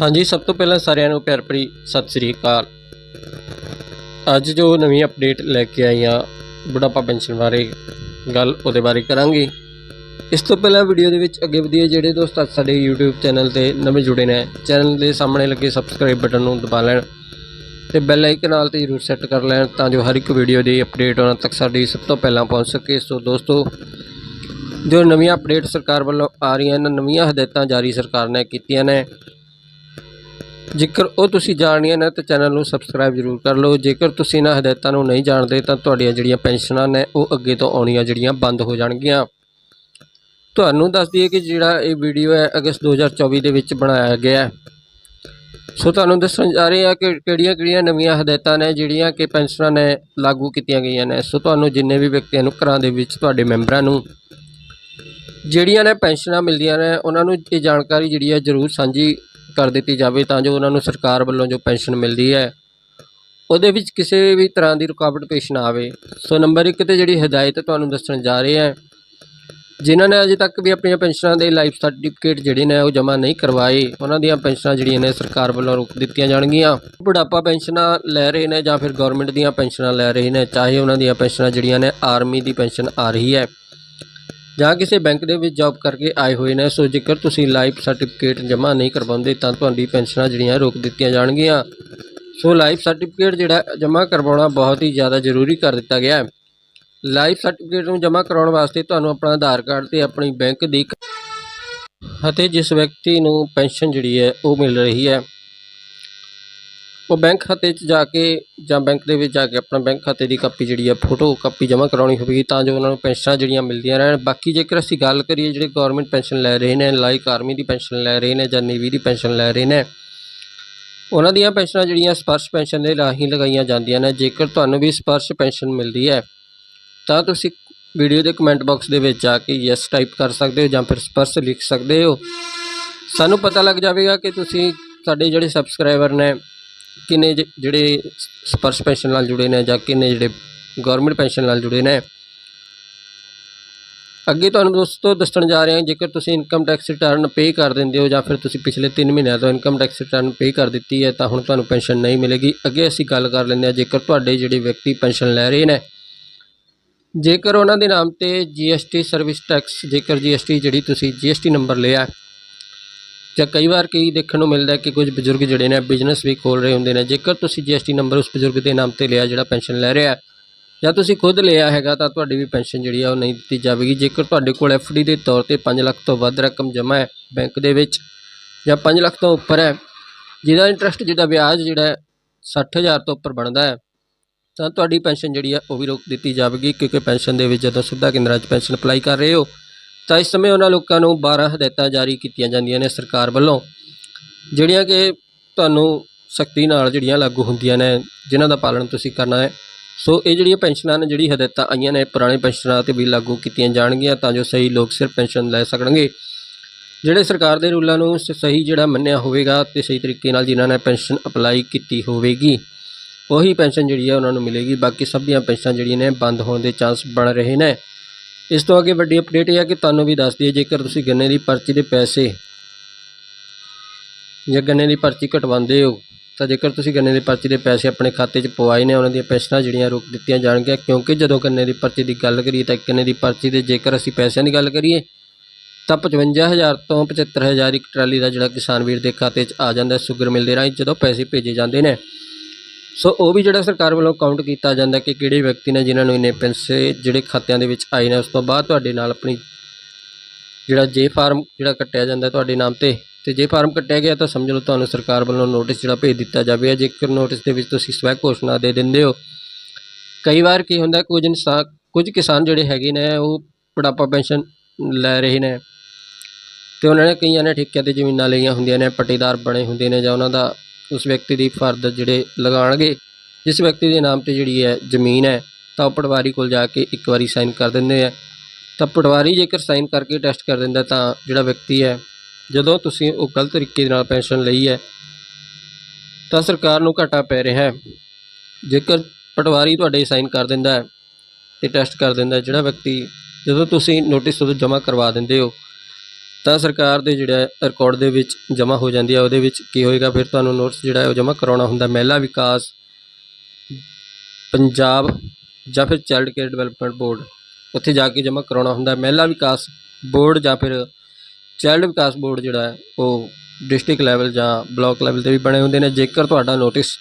ਹਾਂਜੀ, ਸਭ ਤੋਂ ਪਹਿਲਾਂ ਸਾਰਿਆਂ ਨੂੰ ਪਿਆਰ ਭਰੀ ਸਤਿ ਸ੍ਰੀ ਅਕਾਲ। ਅੱਜ ਜੋ ਨਵੀਂ ਅਪਡੇਟ ਲੈ ਕੇ ਆਈ ਹਾਂ, ਬੁਢਾਪਾ ਪੈਨਸ਼ਨ ਬਾਰੇ ਗੱਲ ਉਹਦੇ ਬਾਰੇ ਕਰਾਂਗੇ। ਇਸ ਤੋਂ ਪਹਿਲਾਂ ਵੀਡੀਓ ਦੇ ਵਿੱਚ ਅੱਗੇ ਵਧੀਏ ਜਿਹੜੇ ਦੋਸਤ ਅੱਜ ਸਾਡੇ YouTube ਚੈਨਲ ਤੇ ਨਵੇਂ ਜੁੜੇ ਨੇ ਚੈਨਲ ਦੇ ਸਾਹਮਣੇ ਲੱਗੇ ਸਬਸਕ੍ਰਾਈਬ ਬਟਨ ਨੂੰ ਦਬਾ ਲੈਣ ਤੇ ਬੈਲ ਆਈਕਨ ਨਾਲ ਤੇ ਜ਼ਰੂਰ ਸੈੱਟ ਕਰ ਲੈਣ ਤਾਂ ਜੋ ਹਰ ਇੱਕ ਵੀਡੀਓ ਦੀ ਅਪਡੇਟ ਉਹਨਾਂ ਤੱਕ ਸਾਡੀ ਸਭ ਤੋਂ ਪਹਿਲਾਂ ਪਹੁੰਚ ਸਕੇ। ਸੋ ਦੋਸਤੋ, ਜੋ ਨਵੀਆਂ ਅਪਡੇਟ ਸਰਕਾਰ ਵੱਲੋਂ ਆ ਰਹੀਆਂ ਨੇ, ਨਵੀਆਂ ਹਦਾਇਤਾਂ ਜਾਰੀ ਸਰਕਾਰ ਨੇ ਕੀਤੀਆਂ ਨੇ ਜੇਕਰ ਉਹ ਤੁਸੀਂ ਜਾਣੀਆਂ ਨੇ ਤਾਂ ਚੈਨਲ ਨੂੰ ਸਬਸਕ੍ਰਾਈਬ ਜ਼ਰੂਰ ਕਰ ਲਓ। ਜੇਕਰ ਤੁਸੀਂ ਇਹਨਾਂ ਹਦਾਇਤਾਂ ਨੂੰ ਨਹੀਂ ਜਾਣਦੇ ਤਾਂ ਤੁਹਾਡੀਆਂ ਜਿਹੜੀਆਂ ਪੈਨਸ਼ਨਾਂ ਨੇ, ਉਹ ਅੱਗੇ ਤੋਂ ਆਉਣੀਆਂ ਜਿਹੜੀਆਂ ਬੰਦ ਹੋ ਜਾਣਗੀਆਂ। ਤੁਹਾਨੂੰ ਦੱਸ ਦਈਏ ਕਿ ਜਿਹੜਾ ਇਹ ਵੀਡੀਓ ਹੈ, ਅਗਸਤ 2024 ਦੇ ਵਿੱਚ ਬਣਾਇਆ ਗਿਆ ਹੈ। ਸੋ ਤੁਹਾਨੂੰ ਦੱਸਣ ਜਾ ਰਹੇ ਹਾਂ ਕਿ ਕਿਹੜੀਆਂ-ਕਿਹੜੀਆਂ ਨਵੀਆਂ ਹਦਾਇਤਾਂ ਨੇ, ਜਿਹੜੀਆਂ ਕਿ ਪੈਨਸ਼ਨਾਂ ਨੇ ਲਾਗੂ ਕੀਤੀਆਂ ਗਈਆਂ ਨੇ। ਸੋ ਤੁਹਾਨੂੰ ਜਿੰਨੇ ਵੀ ਵਿਅਕਤੀਆਂ ਨੂੰ ਘਰਾਂ ਦੇ ਵਿੱਚ ਤੁਹਾਡੇ ਮੈਂਬਰਾਂ ਨੂੰ ਜਿਹੜੀਆਂ ਨੇ ਪੈਨਸ਼ਨਾਂ ਮਿਲਦੀਆਂ ਨੇ, ਉਹਨਾਂ ਨੂੰ ਇਹ ਜਾਣਕਾਰੀ ਜਿਹੜੀ ਹੈ ਜ਼ਰੂਰ ਸਾਂਝੀ ਕਰ ਦਿੱਤੀ ਜਾਵੇ ਤਾਂ ਜੋ ਉਹਨਾਂ ਨੂੰ ਸਰਕਾਰ ਵੱਲੋਂ ਜੋ ਪੈਨਸ਼ਨ ਮਿਲਦੀ ਹੈ, ਉਹਦੇ ਵਿੱਚ ਕਿਸੇ ਵੀ ਤਰ੍ਹਾਂ ਦੀ ਰੁਕਾਵਟ ਪੇਸ਼ ਨਾ ਆਵੇ। ਸੋ ਨੰਬਰ 1 ਤੇ ਜਿਹੜੀ ਹਦਾਇਤ ਤੁਹਾਨੂੰ ਦੱਸਣ ਜਾ ਰਹੇ ਹਾਂ, ਜਿਨ੍ਹਾਂ ਨੇ ਅਜੇ ਤੱਕ ਵੀ ਆਪਣੀਆਂ ਪੈਨਸ਼ਨਾਂ ਦੇ ਲਾਈਫ ਸਰਟੀਫਿਕੇਟ ਜਿਹੜੇ ਨੇ ਉਹ ਜਮ੍ਹਾਂ ਨਹੀਂ ਕਰਵਾਏ, ਉਹਨਾਂ ਦੀਆਂ ਪੈਨਸ਼ਨਾਂ ਜਿਹੜੀਆਂ ਨੇ ਸਰਕਾਰ ਵੱਲੋਂ ਰੋਕ ਦਿੱਤੀਆਂ ਜਾਣਗੀਆਂ। ਬੁਢਾਪਾ ਪੈਨਸ਼ਨਾਂ ਲੈ ਰਹੇ ਨੇ ਜਾਂ ਫਿਰ ਗਵਰਨਮੈਂਟ ਦੀਆਂ ਪੈਨਸ਼ਨਾਂ ਲੈ ਰਹੇ ਨੇ, ਚਾਹੇ ਉਹਨਾਂ ਦੀਆਂ ਪੈਨਸ਼ਨਾਂ ਜਿਹੜੀਆਂ ਨੇ ਆਰਮੀ ਦੀ ਪੈਨਸ਼ਨ ਆ ਰਹੀ ਹੈ। ਜਾਂ ਕਿਸੇ ਬੈਂਕ ਦੇ ਵਿੱਚ ਜੌਬ ਕਰਕੇ ਆਏ ਹੋਏ ਨੇ, ਸੋ ਜੇਕਰ ਤੁਸੀਂ ਲਾਈਫ ਸਰਟੀਫਿਕੇਟ ਜਮ੍ਹਾਂ ਨਹੀਂ ਕਰਵਾਉਂਦੇ, ਤਾਂ ਤੁਹਾਡੀ ਪੈਨਸ਼ਨਾਂ ਜਿਹੜੀਆਂ ਰੋਕ ਦਿੱਤੀਆਂ ਜਾਣਗੀਆਂ। ਸੋ ਲਾਈਫ ਸਰਟੀਫਿਕੇਟ ਜਿਹੜਾ ਜਮ੍ਹਾਂ ਕਰਵਾਉਣਾ ਬਹੁਤ ਹੀ ਜ਼ਿਆਦਾ ਜ਼ਰੂਰੀ ਕਰ ਦਿੱਤਾ ਗਿਆ ਹੈ। ਲਾਈਫ ਸਰਟੀਫਿਕੇਟ ਨੂੰ ਜਮ੍ਹਾਂ ਕਰਾਉਣ ਵਾਸਤੇ ਤੁਹਾਨੂੰ ਆਪਣਾ ਆਧਾਰ ਕਾਰਡ ਤੇ ਆਪਣੀ ਬੈਂਕ ਦੀ ਅਤੇ ਜਿਸ ਵਿਅਕਤੀ ਨੂੰ ਪੈਨਸ਼ਨ ਜਿਹੜੀ ਹੈ, ਉਹ ਮਿਲ ਰਹੀ ਹੈ। ਉਹ ਬੈਂਕ ਖਾਤੇ 'ਚ ਜਾ ਕੇ ਜਾਂ ਬੈਂਕ ਦੇ ਵਿੱਚ ਜਾ ਕੇ ਆਪਣਾ ਬੈਂਕ ਖਾਤੇ ਦੀ ਕਾਪੀ ਜਿਹੜੀ ਹੈ ਫੋਟੋ ਕਾਪੀ ਜਮ੍ਹਾਂ ਕਰਾਉਣੀ ਹੋਵੇਗੀ ਤਾਂ ਜੋ ਉਹਨਾਂ ਨੂੰ ਪੈਨਸ਼ਨਾਂ ਜਿਹੜੀਆਂ ਮਿਲਦੀਆਂ ਰਹਿਣ। ਬਾਕੀ ਜੇਕਰ ਅਸੀਂ ਗੱਲ ਕਰੀਏ ਜਿਹੜੇ ਗਵਰਨਮੈਂਟ ਪੈਨਸ਼ਨ ਲੈ ਰਹੇ ਨੇ ਲਾਈਕ ਆਰਮੀ ਦੀ ਪੈਨਸ਼ਨ ਲੈ ਰਹੇ ਨੇ ਜਾਂ ਨੇਵੀ ਦੀ ਪੈਨਸ਼ਨ ਲੈ ਰਹੇ ਨੇ, ਉਹਨਾਂ ਦੀਆਂ ਪੈਨਸ਼ਨਾਂ ਜਿਹੜੀਆਂ ਸਪਰਸ਼ ਪੈਨਸ਼ਨ ਦੇ ਰਾਹੀਂ ਲਗਾਈਆਂ ਜਾਂਦੀਆਂ ਨੇ। ਜੇਕਰ ਤੁਹਾਨੂੰ ਵੀ ਸਪਰਸ਼ ਪੈਨਸ਼ਨ ਮਿਲਦੀ ਹੈ, ਤਾਂ ਤੁਸੀਂ ਵੀਡੀਓ ਦੇ ਕਮੈਂਟ ਬਾਕਸ ਦੇ ਵਿੱਚ ਜਾ ਕੇ ਯੈਸ ਟਾਈਪ ਕਰ ਸਕਦੇ ਹੋ ਜਾਂ ਫਿਰ ਸਪਰਸ਼ ਲਿਖ ਸਕਦੇ ਹੋ। ਸਾਨੂੰ ਪਤਾ ਲੱਗ ਜਾਵੇਗਾ ਕਿ ਤੁਸੀਂ ਸਾਡੇ ਜਿਹੜੇ ਸਬਸਕ੍ਰਾਈਬਰ ਨੇ ਕਿੰਨੇ ਜ- ਜਿਹੜੇ ਸਪਰਸ਼ ਪੈਨਸ਼ਨ ਨਾਲ ਜੁੜੇ ਨੇ ਜਾਂ ਕਿੰਨੇ ਜਿਹੜੇ ਗਵਰਨਮੈਂਟ ਪੈਨਸ਼ਨ ਨਾਲ ਜੁੜੇ ਨੇ? ਅੱਗੇ ਤੁਹਾਨੂੰ ਦੋਸਤੋ ਦੱਸਣ ਜਾ ਰਹੇ ਹਾਂ ਜੇਕਰ ਤੁਸੀਂ ਇਨਕਮ ਟੈਕਸ ਰਿਟਰਨ ਪੇ ਕਰ ਦਿੰਦੇ ਹੋ ਜਾਂ ਫਿਰ ਤੁਸੀਂ ਪਿਛਲੇ 3 ਮਹੀਨਿਆਂ ਤੋਂ ਇਨਕਮ ਟੈਕਸ ਰਿਟਰਨ ਪੇ ਕਰ ਦਿੱਤੀ ਹੈ, ਤਾਂ ਹੁਣ ਤੁਹਾਨੂੰ ਪੈਨਸ਼ਨ ਨਹੀਂ ਮਿਲੇਗੀ। ਅੱਗੇ ਅਸੀਂ ਗੱਲ ਕਰ ਲੈਂਦੇ ਹਾਂ, ਜੇਕਰ ਤੁਹਾਡੇ ਜਿਹੜੇ ਵਿਅਕਤੀ ਪੈਨਸ਼ਨ ਲੈ ਰਹੇ ਨੇ। ਜੇਕਰ ਉਹਨਾਂ ਦੇ ਨਾਮ ਤੇ GST ਸਰਵਿਸ ਟੈਕਸ ਜੇਕਰ GST ਜਿਹੜੀ ਤੁਸੀਂ GST ਨੰਬਰ ਲਿਆ ਜਾਂ ਕਈ ਵਾਰ ਕਈ ਦੇਖਣ ਨੂੰ ਮਿਲਦਾ ਕਿ ਕੁਝ ਬਜ਼ੁਰਗ ਜਿਹੜੇ ਨੇ ਬਿਜ਼ਨਸ ਵੀ ਖੋਲ ਰਹੇ ਹੁੰਦੇ ਨੇ, ਜੇਕਰ ਤੁਸੀਂ GST ਨੰਬਰ ਉਸ ਬਜ਼ੁਰਗ ਦੇ ਨਾਮ ਤੇ ਲਿਆ ਜਿਹੜਾ ਪੈਨਸ਼ਨ ਲੈ ਰਿਹਾ ਜਾਂ ਤੁਸੀਂ ਖੁਦ ਲਿਆ ਹੈਗਾ ਤਾਂ ਤੁਹਾਡੀ ਵੀ ਪੈਨਸ਼ਨ ਜਿਹੜੀ ਆ ਉਹ ਨਹੀਂ ਦਿੱਤੀ ਜਾਵੇਗੀ। ਜੇਕਰ ਤੁਹਾਡੇ ਕੋਲ FD ਦੇ ਤੌਰ ਤੇ 5 ਲੱਖ ਤੋਂ ਵੱਧ ਰਕਮ ਜਮ੍ਹਾਂ ਹੈ ਬੈਂਕ ਦੇ ਵਿੱਚ ਜਾਂ 5 ਲੱਖ ਤੋਂ ਉੱਪਰ ਹੈ, ਜਿਹਦਾ ਇੰਟਰਸਟ ਜਿਹਦਾ ਵਿਆਜ ਜਿਹੜਾ ਹੈ 60000 ਤੋਂ ਉੱਪਰ ਬਣਦਾ ਹੈ, ਤਾਂ ਤੁਹਾਡੀ ਪੈਨਸ਼ਨ ਜਿਹੜੀ ਆ ਉਹ ਵੀ ਰੋਕ ਦਿੱਤੀ ਜਾਵੇਗੀ, ਕਿਉਂਕਿ ਪੈਨਸ਼ਨ ਦੇ ਵਿੱਚ ਜਦੋਂ ਸਿੱਧਾ ਕੇਂਦਰਾਂ 'ਚ ਪੈਨਸ਼ਨ ਅਪਲਾਈ ਕਰ ਰਹੇ ਹੋ ਤਾਂ ਇਸ ਸਮੇਂ ਉਹਨਾਂ ਲੋਕਾਂ ਨੂੰ 12 ਹਦਾਇਤਾਂ ਜਾਰੀ ਕੀਤੀਆਂ ਜਾਂਦੀਆਂ ਨੇ ਸਰਕਾਰ ਵੱਲੋਂ, ਜਿਹੜੀਆਂ ਕਿ ਤੁਹਾਨੂੰ ਸਖਤੀ ਨਾਲ ਜਿਹੜੀਆਂ ਲਾਗੂ ਹੁੰਦੀਆਂ ਨੇ, ਜਿਨ੍ਹਾਂ ਦਾ ਪਾਲਣ ਤੁਸੀਂ ਕਰਨਾ ਹੈ। ਸੋ ਇਹ ਜਿਹੜੀਆਂ ਪੈਨਸ਼ਨਾਂ ਨੇ, ਜਿਹੜੀ ਹਦਾਇਤਾਂ ਆਈਆਂ ਨੇ, ਪੁਰਾਣੇ ਪੈਨਸ਼ਨਾਂ ਤੇ ਵੀ ਲਾਗੂ ਕੀਤੀਆਂ ਜਾਣਗੀਆਂ, ਤਾਂ ਜੋ ਸਹੀ ਲੋਕ ਸਿਰਫ ਪੈਨਸ਼ਨ ਲੈ ਸਕਣਗੇ। ਜਿਹੜੇ ਸਰਕਾਰ ਦੇ ਰੂਲਾਂ ਨੂੰ ਸ- ਸਹੀ ਜਿਹੜਾ ਮੰਨਿਆ ਹੋਵੇਗਾ ਤੇ ਸਹੀ ਤਰੀਕੇ ਨਾਲ ਜਿਨ੍ਹਾਂ ਨੇ ਪੈਨਸ਼ਨ ਅਪਲਾਈ ਕੀਤੀ ਹੋਵੇਗੀ, ਉਹੀ ਪੈਨਸ਼ਨ ਜਿਹੜੀ ਹੈ ਉਹਨਾਂ ਨੂੰ ਮਿਲੇਗੀ। ਬਾਕੀ ਸਭ ਦੀਆਂ ਪੈਨਸ਼ਨਾਂ ਜਿਹੜੀਆਂ ਨੇ, ਬੰਦ ਹੋਣ ਦੇ ਚਾਂਸ ਬਣ ਰਹੇ ਨੇ। ਇਸ ਤੋਂ ਅੱਗੇ ਵੱਡੀ ਅਪਡੇਟ ਇਹ ਹੈ ਕਿ ਤੁਹਾਨੂੰ ਵੀ ਦੱਸ ਦਈਏ, ਜੇਕਰ ਤੁਸੀਂ ਗੰਨੇ ਦੀ ਪਰਚੀ ਦੇ ਪੈਸੇ ਜਾਂ ਗੰਨੇ ਦੀ ਪਰਚੀ ਕਟਵਾਉਂਦੇ ਹੋ, ਤਾਂ ਜੇਕਰ ਤੁਸੀਂ ਗੰਨੇ ਦੀ ਪਰਚੀ ਦੇ ਪੈਸੇ ਆਪਣੇ ਖਾਤੇ 'ਚ ਪਵਾਏ ਨੇ, ਉਹਨਾਂ ਦੀਆਂ ਪੈਨਸ਼ਨਾਂ ਜਿਹੜੀਆਂ ਰੋਕ ਦਿੱਤੀਆਂ ਜਾਣਗੀਆਂ, ਕਿਉਂਕਿ ਜਦੋਂ ਗੰਨੇ ਦੀ ਪਰਚੀ ਦੀ ਗੱਲ ਕਰੀਏ ਤਾਂ ਗੰਨੇ ਦੀ ਪਰਚੀ ਦੇ ਜੇਕਰ ਅਸੀਂ ਪੈਸਿਆਂ ਦੀ ਗੱਲ ਕਰੀਏ, ਤਾਂ 55000 ਤੋਂ 75000 ਇੱਕ ਟਰਾਲੀ ਦਾ ਜਿਹੜਾ ਕਿਸਾਨ ਵੀਰ ਦੇ ਖਾਤੇ 'ਚ ਆ ਜਾਂਦਾ ਹੈ ਸ਼ੂਗਰ ਮਿਲ ਦੇ ਰਾਹੀਂ ਜਦੋਂ ਪੈਸੇ ਭੇਜੇ ਜਾਂਦੇ ਨੇ। ਸੋ ਉਹ ਵੀ ਜਿਹੜਾ ਸਰਕਾਰ ਵੱਲੋਂ ਕਾਊਂਟ ਕੀਤਾ ਜਾਂਦਾ ਕਿ ਕਿਹੜੇ ਵਿਅਕਤੀ ਨੇ ਜਿਨ੍ਹਾਂ ਨੂੰ ਇੰਨੇ ਪੈਸੇ ਜਿਹੜੇ ਖਾਤਿਆਂ ਦੇ ਵਿੱਚ ਆਏ ਨੇ, ਉਸ ਤੋਂ ਬਾਅਦ ਤੁਹਾਡੇ ਨਾਲ ਆਪਣੀ ਜਿਹੜਾ ਜੇ ਫਾਰਮ ਜਿਹੜਾ ਕੱਟਿਆ ਜਾਂਦਾ ਤੁਹਾਡੇ ਨਾਮ ਤੇ ਤੇ ਜੇ ਫਾਰਮ ਕੱਟਿਆ ਗਿਆ ਤਾਂ ਸਮਝ ਲਓ ਤੁਹਾਨੂੰ ਸਰਕਾਰ ਵੱਲੋਂ ਨੋਟਿਸ ਜਿਹੜਾ ਭੇਜ ਦਿੱਤਾ ਜਾਵੇ। ਜੇਕਰ ਨੋਟਿਸ ਦੇ ਵਿੱਚ ਤੁਸੀਂ ਸਵੈ ਘੋਸ਼ਣਾ ਦੇ ਦਿੰਦੇ ਹੋ। ਕਈ ਵਾਰ ਕੀ ਹੁੰਦਾ, ਕੁਝ ਇਨਸਾਨ, ਕੁਝ ਕਿਸਾਨ ਜਿਹੜੇ ਹੈਗੇ ਨੇ, ਉਹ ਬੁਢਾਪਾ ਪੈਨਸ਼ਨ ਲੈ ਰਹੇ ਨੇ, ਤੇ ਉਹਨਾਂ ਨੇ ਕਈਆਂ ਨੇ ਠੇਕਿਆਂ ਤੇ ਜ਼ਮੀਨਾਂ ਲਈਆਂ ਹੁੰਦੀਆਂ ਨੇ, ਪੱਟੇਦਾਰ ਬਣੇ ਹੁੰਦੇ ਨੇ ਜਾਂ ਉਹਨਾਂ ਦਾ ਉਸ ਵਿਅਕਤੀ ਦੀ ਫਰਦ ਜਿਹੜੇ ਲਗਾਉਣਗੇ, ਜਿਸ ਵਿਅਕਤੀ ਦੇ ਨਾਮ ਤੇ ਜਿਹੜੀ ਹੈ ਜ਼ਮੀਨ ਹੈ, ਤਾਂ ਉਹ ਪਟਵਾਰੀ ਕੋਲ ਜਾ ਕੇ ਇੱਕ ਵਾਰੀ ਸਾਈਨ ਕਰ ਦਿੰਦੇ ਆ। ਤਾਂ ਪਟਵਾਰੀ ਜੇਕਰ ਸਾਈਨ ਕਰਕੇ ਟੈਸਟ ਕਰ ਦਿੰਦਾ ਤਾਂ ਜਿਹੜਾ ਵਿਅਕਤੀ ਹੈ, ਜਦੋਂ ਤੁਸੀਂ ਉਹ ਗਲਤ ਤਰੀਕੇ ਨਾਲ ਪੈਨਸ਼ਨ ਲਈ ਹੈ, ਤਾਂ ਸਰਕਾਰ ਨੂੰ ਘਾਟਾ ਪੈ ਰਿਹਾ ਹੈ। ਜੇਕਰ ਪਟਵਾਰੀ ਤੁਹਾਡੇ ਸਾਈਨ ਕਰ ਦਿੰਦਾ ਹੈ ਤੇ ਟੈਸਟ ਕਰ ਦਿੰਦਾ ਜਿਹੜਾ ਵਿਅਕਤੀ ਜਦੋਂ ਤੁਸੀਂ ਨੋਟਿਸ ਉਦੋਂ ਜਮ੍ਹਾਂ ਕਰਵਾ ਦਿੰਦੇ ਹੋ ਤਾਂ ਸਰਕਾਰ ਦੇ ਜਿਹੜਾ ਰਿਕਾਰਡ ਦੇ ਵਿੱਚ ਜਮ੍ਹਾਂ ਹੋ ਜਾਂਦੀ ਹੈ ਉਹਦੇ ਵਿੱਚ ਕੀ ਹੋਏਗਾ? ਫਿਰ ਤੁਹਾਨੂੰ ਨੋਟਿਸ ਜਿਹੜਾ ਹੈ ਉਹ ਜਮ੍ਹਾਂ ਕਰਾਉਣਾ ਹੁੰਦਾ, ਮਹਿਲਾ ਵਿਕਾਸ, ਪੰਜਾਬ ਜਾਂ ਫਿਰ ਚਾਈਲਡ ਕੇਅਰ ਡਿਵੈਲਪਮੈਂਟ ਬੋਰਡ ਉੱਥੇ ਜਾ ਕੇ ਜਮ੍ਹਾਂ ਕਰਾਉਣਾ ਹੁੰਦਾ। ਮਹਿਲਾ ਵਿਕਾਸ ਬੋਰਡ ਜਾਂ ਫਿਰ ਚਾਈਲਡ ਵਿਕਾਸ ਬੋਰਡ ਜਿਹੜਾ ਹੈ, ਉਹ ਡਿਸਟ੍ਰਿਕਟ ਲੈਵਲ ਜਾਂ ਬਲਾਕ ਲੈਵਲ ਤੇ ਵੀ ਬਣੇ ਹੁੰਦੇ ਨੇ। ਜੇਕਰ ਤੁਹਾਡਾ ਨੋਟਿਸ